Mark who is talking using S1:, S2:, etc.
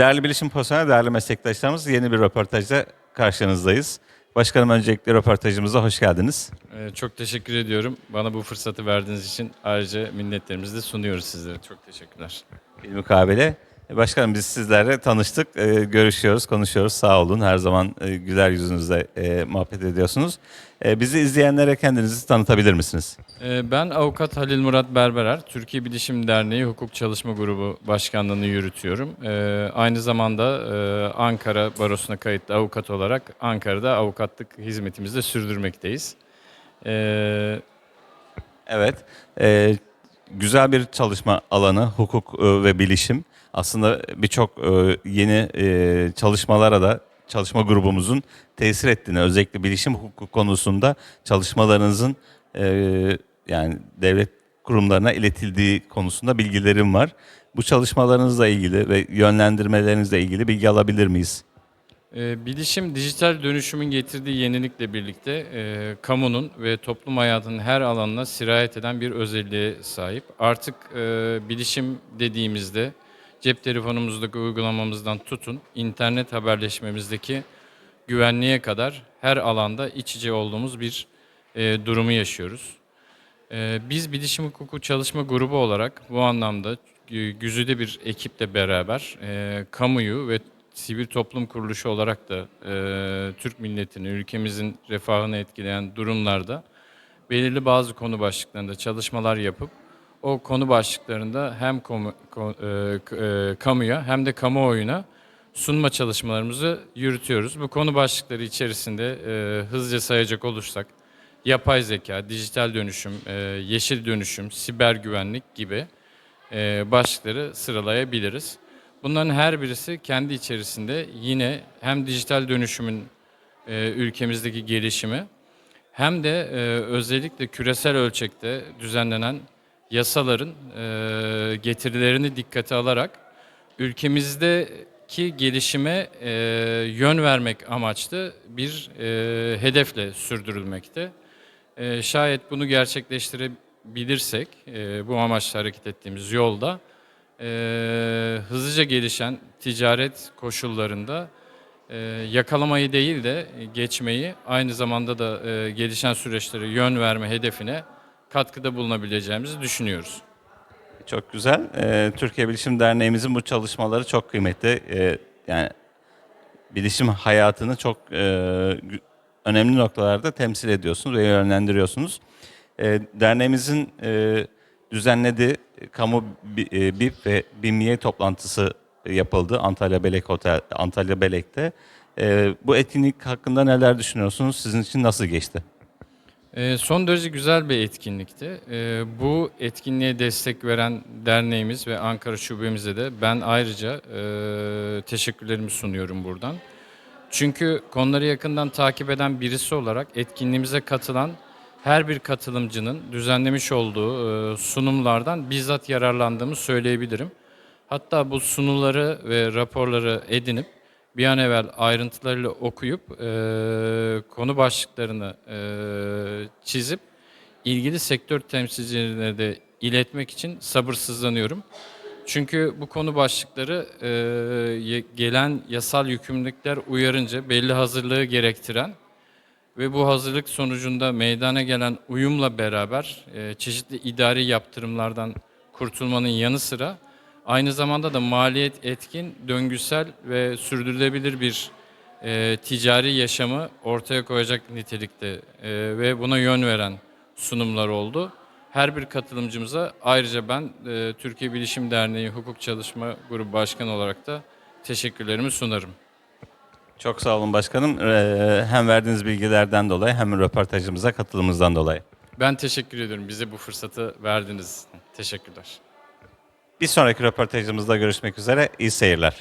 S1: Değerli bilişim profesyonel, değerli meslektaşlarımız yeni bir röportajda karşınızdayız. Başkanım öncelikle röportajımıza hoş geldiniz.
S2: Ee, Çok teşekkür ediyorum. Bana bu fırsatı verdiğiniz için ayrıca minnetlerimizi de sunuyoruz sizlere. Çok teşekkürler.
S1: Bir mukabele. E, Başkanım biz sizlerle tanıştık, e, görüşüyoruz, konuşuyoruz. Sağ olun. Her zaman e, güler yüzünüzle e, muhabbet ediyorsunuz. E, bizi izleyenlere kendinizi tanıtabilir misiniz?
S2: Ben avukat Halil Murat Berberer, Türkiye Bilişim Derneği Hukuk Çalışma Grubu Başkanlığı'nı yürütüyorum. Aynı zamanda e, Ankara Barosu'na kayıtlı avukat olarak Ankara'da avukatlık hizmetimizi de sürdürmekteyiz.
S1: Evet. e, güzel bir çalışma alanı, hukuk e, ve bilişim. Aslında birçok e, yeni e, çalışmalara da çalışma grubumuzun tesir ettiğini, özellikle bilişim hukuku konusunda çalışmalarınızın yani devlet kurumlarına iletildiği konusunda bilgilerim var. Bu çalışmalarınızla ilgili ve yönlendirmelerinizle ilgili bilgi alabilir miyiz?
S2: E, Bilişim dijital dönüşümün getirdiği yenilikle birlikte e, kamunun ve toplum hayatının her alanına sirayet eden bir özelliğe sahip. Artık e, bilişim dediğimizde cep telefonumuzdaki uygulamamızdan tutun, internet haberleşmemizdeki güvenliğe kadar her alanda iç içe olduğumuz bir e, durumu yaşıyoruz. Ee, Biz Bilişim Hukuku Çalışma Grubu olarak bu anlamda e, güzide bir ekiple beraber e, kamuyu ve sivil toplum kuruluşu olarak da e, Türk milletini, ülkemizin refahını etkileyen durumlarda belirli bazı konu başlıklarında çalışmalar yapıp o konu başlıklarında hem komu- ko- e, e, kamuya hem de kamuoyuna sunma çalışmalarımızı yürütüyoruz. Bu konu başlıkları içerisinde e, hızlıca sayacak olursak yapay zeka, dijital dönüşüm, e, yeşil dönüşüm, siber güvenlik gibi e, başlıkları sıralayabiliriz. Bunların her birisi kendi içerisinde yine hem dijital dönüşümün e, ülkemizdeki gelişimi hem de e, özellikle küresel ölçekte düzenlenen yasaların e, getirilerini dikkate alarak ülkemizdeki gelişime e, yön vermek amaçlı bir e, hedefle sürdürülmekte. E, şayet bunu gerçekleştirebilirsek, e, bu amaçla hareket ettiğimiz yolda e, hızlıca gelişen ticaret koşullarında e, yakalamayı değil de geçmeyi, aynı zamanda da e, gelişen süreçlere yön verme hedefine katkıda bulunabileceğimizi düşünüyoruz.
S1: Çok güzel. Ee, Türkiye Bilişim Derneğimizin bu çalışmaları çok kıymetli. Ee, yani bilişim hayatını çok e, önemli noktalarda temsil ediyorsunuz ve yönlendiriyorsunuz. Ee, derneğimizin e, düzenlediği kamu e, BIP ve BİMİye toplantısı yapıldı Antalya Belek Otel, Antalya Belek'te. Ee, bu etkinlik hakkında neler düşünüyorsunuz? Sizin için nasıl geçti?
S2: Son derece güzel bir etkinlikti. Bu etkinliğe destek veren derneğimiz ve Ankara şubemize de ben ayrıca e, teşekkürlerimi sunuyorum buradan. Çünkü konuları yakından takip eden birisi olarak etkinliğimize katılan her bir katılımcının düzenlemiş olduğu e, sunumlardan bizzat yararlandığımı söyleyebilirim. Hatta bu sunuları ve raporları edinip bir an evvel ayrıntılarıyla okuyup e, konu başlıklarını e, çizip ilgili sektör temsilcilerine de iletmek için sabırsızlanıyorum. Çünkü bu konu başlıkları gelen yasal yükümlülükler uyarınca belli hazırlığı gerektiren ve bu hazırlık sonucunda meydana gelen uyumla beraber e, çeşitli idari yaptırımlardan kurtulmanın yanı sıra aynı zamanda da maliyet etkin, döngüsel ve sürdürülebilir bir e, ticari yaşamı ortaya koyacak nitelikte e, ve buna yön veren sunumlar oldu. Her bir katılımcımıza ayrıca ben e, Türkiye Bilişim Derneği Hukuk Çalışma Grubu Başkanı olarak da teşekkürlerimi sunarım.
S1: Çok sağ olun başkanım. Ee, hem verdiğiniz bilgilerden dolayı hem röportajımıza katılımınızdan dolayı.
S2: Ben teşekkür ediyorum bize bu fırsatı verdiğiniz için. Teşekkürler.
S1: Bir sonraki röportajımızda görüşmek üzere. İyi seyirler.